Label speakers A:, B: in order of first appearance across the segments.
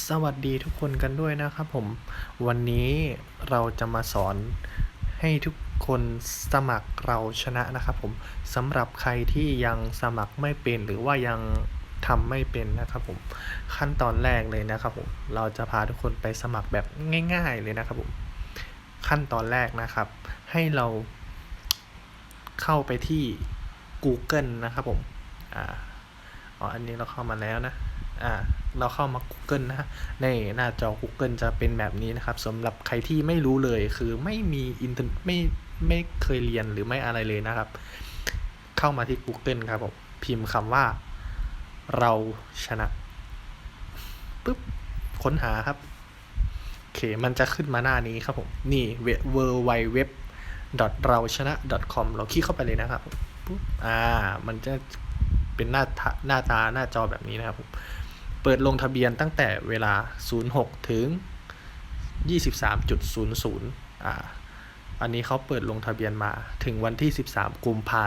A: สวัสดีทุกคนกันด้วยนะครับผม วันนี้เราจะมาสอนให้ทุกคนสมัครเราชนะนะครับผมสำหรับใครที่ยังสมัครไม่เป็นหรือว่ายังทำไม่เป็นนะครับผมขั้นตอนแรกเลยนะครับผมเราจะพาทุกคนไปสมัครแบบง่าย ๆเลยนะครับผมขั้นตอนแรกนะครับ ให้เราเข้าไปที่ Google นะครับผมอ่าอ๋ออันนี้เราเข้ามาแล้วนะ อ่าเราเข้ามา Google นะฮะในหน้าจอ Google จะเป็นแบบนี้นะครับสำหรับใครที่ไม่รู้เลยคือไม่มีอินเทอร์ไม่ไม่เคยเรียนหรือไม่อะไรเลยนะครับ เข้ามาที่ Google ครับผมพิมพ์คำว่า เราชนะปุ๊บค้นหาครับโอเคมันจะขึ้นมาหน้านี้ครับผมนี่ w w w เราชนะ .com เราคลิกเข้าไปเลยนะครับปุ๊บอ่ามันจะเป็นหน้าหน้าตาหน้าจอแบบนี้นะครับผม เปิดลงทะเบียนตั้งแต่เวลา 06 ถึง 23.00อ่าอันนี้เขาเปิดลงทะเบียนมาถึงวันที่ 13 กุมภา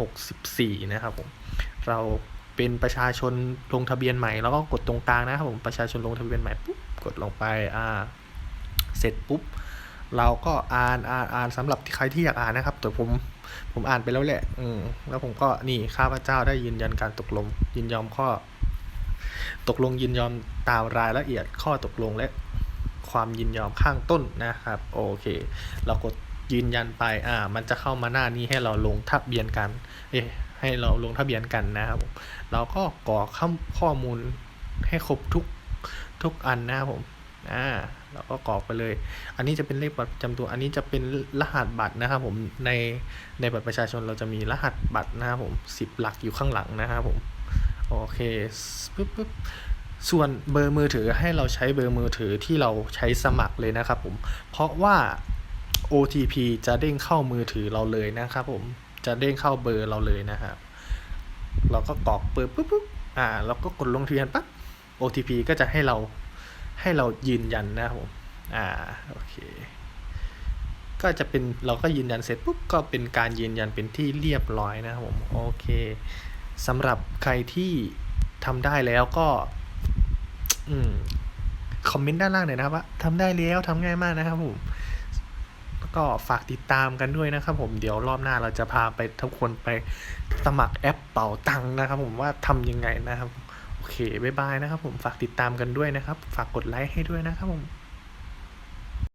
A: 2564 นะครับผม เราเป็นประชาชนลงทะเบียนใหม่แล้วก็กดตรงกลางนะครับผม ประชาชนลงทะเบียนใหม่ปุ๊บกดลงไป อ่า เสร็จปุ๊บ เราก็อ่านอ่านอ่านสำหรับใครที่อยากอ่านนะครับ แต่ผมผมอ่านไปแล้วแหละ อืมแล้วผมก็นี่ข้าพเจ้าได้ยืนยันการตกลง ยินยอมข้อ ตกลงยินยอมตามรายละเอียดข้อตกลงและความยินยอมข้างต้นนะครับโอเค เรากดยืนยันไปอ่ามันจะเข้ามาหน้านี้ให้เราลงทะเบียนกันเอ๊ะให้เราลงทะเบียนกันนะครับเราก็กรอกข้อมูลให้ครบทุกทุกอันนะครับผมอ่าเราก็กรอกไปเลย อันนี้จะเป็นเลขบัตรประจำตัว อันนี้จะเป็นรหัสบัตรนะครับผมในในบัตรประชาชนเราจะมีรหัสบัตรนะครับผมสิบหลักอยู่ข้างหลังนะครับผม โอเคปึ๊บปึ๊บส่วนเบอร์มือถือให้เราใช้เบอร์มือถือที่เราใช้สมัครเลยนะครับผม เพราะว่า OTP จะเด้งเข้ามือถือเราเลยนะครับผม จะเด้งเข้าเบอร์เราเลยนะครับ เราก็กรอกเบอร์ปุ๊บปุ๊บอ่าเราก็กดลงทะเบียนปั๊บ OTP ก็จะให้เราให้เรายืนยันนะครับผม อ่า โอเค ก็จะเป็นเราก็ยืนยันเสร็จปุ๊บก็เป็นการยืนยันเป็นที่เรียบร้อยนะครับผม โอเค สำหรับใครที่ทำได้แล้วก็ อืมคอมเมนต์ด้านล่างหน่อยนะครับว่าทำได้แล้วทำง่ายมากนะครับผมแล้วก็ฝากติดตามกันด้วยนะครับผมเดี๋ยวรอบหน้าเราจะพาไปทุกคนไปสมัครแอปเป๋าตังค์นะครับ ผมว่าทำยังไงนะครับ โอเคบ๊ายบายนะครับ ผมฝากติดตามกันด้วยนะครับ ฝากกดไลค์ให้ด้วยนะครับผม